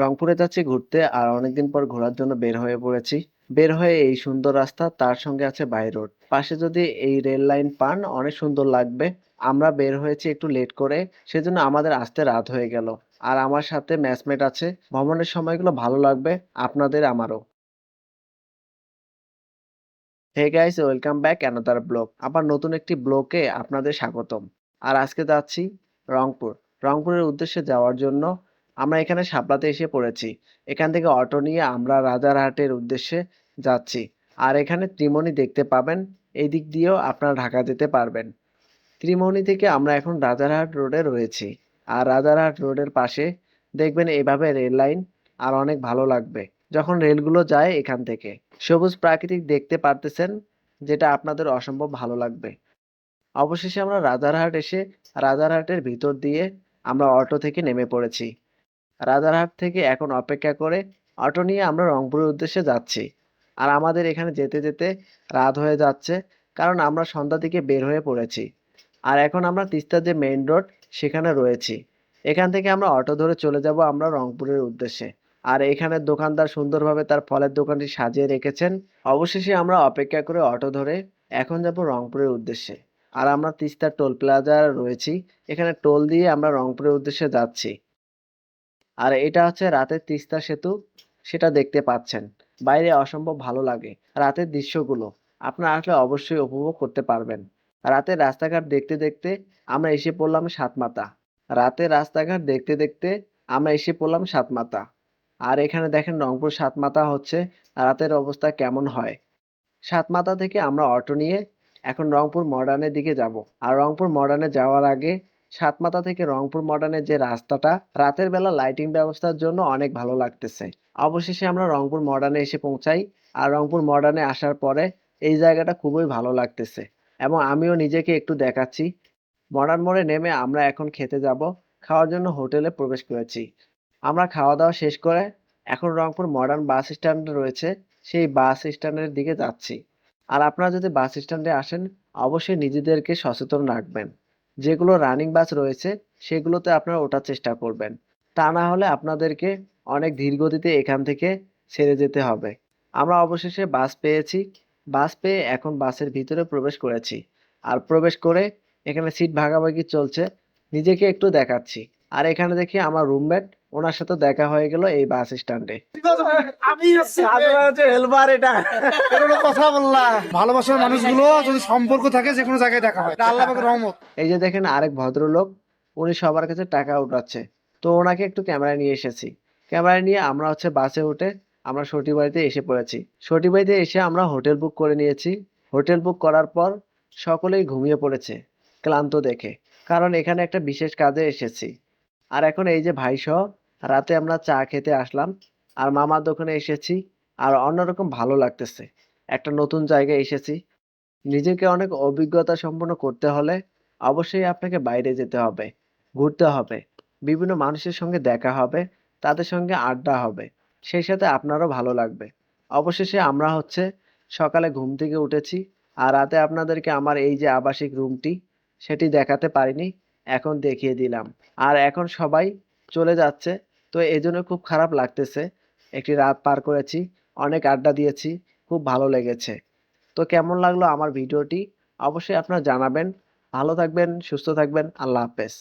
রংপুরে যাচ্ছি ঘুরতে আর অনেকদিন পর ঘোরার জন্য বের হয়ে পড়েছি। বের হয়ে এই সুন্দর রাস্তা, তার সঙ্গে আছে বাই রোড। পাশে যদি এই রেল লাইন পান, অনেক সুন্দর লাগবে। আমরা বের হয়েছি একটু লেট করে, সেজন্য আমাদের আসতে রাত হয়ে গেল। আর আমার সাথে ম্যাচমেট আছে, ভ্রমণের সময়গুলো ভালো লাগবে, আপনাদের আমারও। Hey guys, welcome back another blog. আবার নতুন একটি ব্লকে আপনাদের স্বাগতম। আর আজকে যাচ্ছি রংপুর। রংপুরের উদ্দেশ্যে যাওয়ার জন্য আমরা এখানে শাপলাতে এসে পড়েছি। এখান থেকে অটো নিয়ে আমরা রাজারহাটের উদ্দেশ্যে যাচ্ছি। আর এখানে ত্রিমণি দেখতে পাবেন। এই দিক দিয়েও আপনারা ঢাকা যেতে পারবেন। ত্রিমণি থেকে আমরা এখন রাজারহাট রোডে রয়েছি। আর রাজারহাট রোডের পাশে দেখবেন এভাবে রেল লাইন আর অনেক ভালো লাগবে। যখন রেলগুলো যায় এখান থেকে। সবুজ প্রাকৃতিক দেখতে পারতেছেন, যেটা আপনাদের অসম্ভব ভালো লাগবে। অবশেষে আমরা রাজারহাট এসে রাজারহাটের ভিতর দিয়ে আমরা অটো থেকে নেমে পড়েছি। রাজারহাট থেকে এখন অপেক্ষা করে অটো নিয়ে আমরা রংপুরের উদ্দেশ্যে যাচ্ছি। আর আমাদের এখানে যেতে যেতে রাত হয়ে যাচ্ছে, কারণ আমরা সন্ধ্যা দিকে বের হয়ে পড়েছি। আর এখন আমরা তিস্তার যে মেইন রোড সেখানে রয়েছি। এখান থেকে আমরা অটো ধরে চলে যাব আমরা রংপুরের উদ্দেশ্যে। আর এখানে দোকানদার সুন্দরভাবে তার ফলের দোকানটি সাজিয়ে রেখেছেন। অবশেষে আমরা অপেক্ষা করে অটো ধরে এখন যাব রংপুরের উদ্দেশ্যে। আর আমরা তিস্তার টোল প্লাজা রয়েছি। এখানে টোল দিয়ে আমরা রংপুরের উদ্দেশ্যে যাচ্ছি। আর এটা হচ্ছে রাতের তিস্তা সেতু, সেটা দেখতে পাচ্ছেন। বাইরে অসম্ভব ভালো লাগে রাতের দৃশ্যগুলো, আপনারা আসলে অবশ্যই উপভোগ করতে পারবেন। রাতের রাস্তাঘাট দেখতে দেখতে আমরা এসে পড়লাম সাতমাতা রাতের রাস্তাঘাট দেখতে দেখতে আমরা এসে পড়লাম সাতমাতা আর এখানে দেখেন রংপুর সাতমাতা হচ্ছে রাতের অবস্থা কেমন হয়। সাতমাতা থেকে আমরা অটো নিয়ে এখন রংপুর মডার্নের দিকে যাব। আর রংপুর মডার্নে যাওয়ার আগে সাতমাথা থেকে রংপুর মডার্নের যে রাস্তাটা, রাতের বেলা লাইটিং ব্যবস্থার জন্য অনেক ভালো লাগতেছে। অবশেষে আমরা রংপুর মডার্নে এসে পৌঁছাই আর রংপুর মডার্নে আসার পরে এই জায়গাটা খুবই ভালো লাগতেছে এবং আমিও নিজেকে একটু দেখাচ্ছি। মডার্ন মোড়ে নেমে আমরা এখন খেতে যাব, খাওয়ার জন্য হোটেলে প্রবেশ করেছি। আমরা খাওয়া দাওয়া শেষ করে এখন রংপুর মডার্ন বাস স্ট্যান্ড রয়েছে, সেই বাস স্ট্যান্ডের দিকে যাচ্ছি। আর আপনারা যদি বাস স্ট্যান্ডে আসেন, অবশ্যই নিজেদেরকে সচেতন রাখবেন। যেগুলো রানিং বাস রয়েছে, সেগুলোতে আপনারা ওঠার চেষ্টা করবেন। তা না হলে আপনাদেরকে অনেক ধীর গতিতে এখান থেকে ছেড়ে যেতে হবে। আমরা অবশেষে বাস পেয়েছি। বাস পেয়ে এখন বাসের ভিতরে প্রবেশ করেছি। আর প্রবেশ করে এখানে সিট ভাগাভাগি চলছে। নিজেকে একটু দেখাচ্ছি। আর এখানে দেখি আমার রুমমেট ওনার সাথে দেখা হয়ে গেল এই বাস স্ট্যান্ডে আমি হেলপার এটা। কথা বললাম ভালোবাসার মানুষগুলো যদি সম্পর্ক থাকে যে কোনো জায়গায় দেখা হয়। আল্লাহ রহমত। এই যে দেখেন আরেক ভদ্রলোক উনি সবার কাছে টাকা উঠাচ্ছে। তো ওনাকে একটু ক্যামেরায় নিয়ে এসেছি। ক্যামেরায় নিয়ে আমরা হচ্ছে বাসে উঠে আমরা সটি বাড়িতে এসে পড়েছি। সটি বাড়িতে এসে আমরা হোটেল বুক করে নিয়েছি। হোটেল বুক করার পর সকলেই ঘুমিয়ে পড়েছে ক্লান্ত দেখে। কারণ এখানে একটা বিশেষ কাজে এসেছি। আর এখন এই যে ভাই সহ রাতে আমরা চা খেতে আসলাম আর মামার দোকানে এসেছি আর অন্যরকম ভালো লাগতেছে। একটা নতুন জায়গায় এসেছি। নিজেকে অনেক অভিজ্ঞতা সম্পন্ন করতে হলে অবশ্যই আপনাকে বাইরে যেতে হবে, ঘুরতে হবে, বিভিন্ন মানুষের সঙ্গে দেখা হবে, তাদের সঙ্গে আড্ডা হবে, সেই সাথে আপনারও ভালো লাগবে। অবশেষে আমরা হচ্ছে সকালে ঘুম থেকে উঠেছি আর রাতে আপনাদেরকে আমার এই যে আবাসিক রুমটি, সেটি দেখাতে পারিনি, এখন দেখিয়ে দিলাম। আর এখন সবাই চলে যাচ্ছে তো এই জন্য খুব খারাপ লাগতেছে। একটি রাত পার করেছি, অনেক আড্ডা দিয়েছি, খুব ভালো লেগেছে। তো কেমন লাগল আমার ভিডিওটি? অবশ্যই আপনারা জানাবেন। ভালো থাকবেন, সুস্থ থাকবেন, আল্লাহ হাফেজ।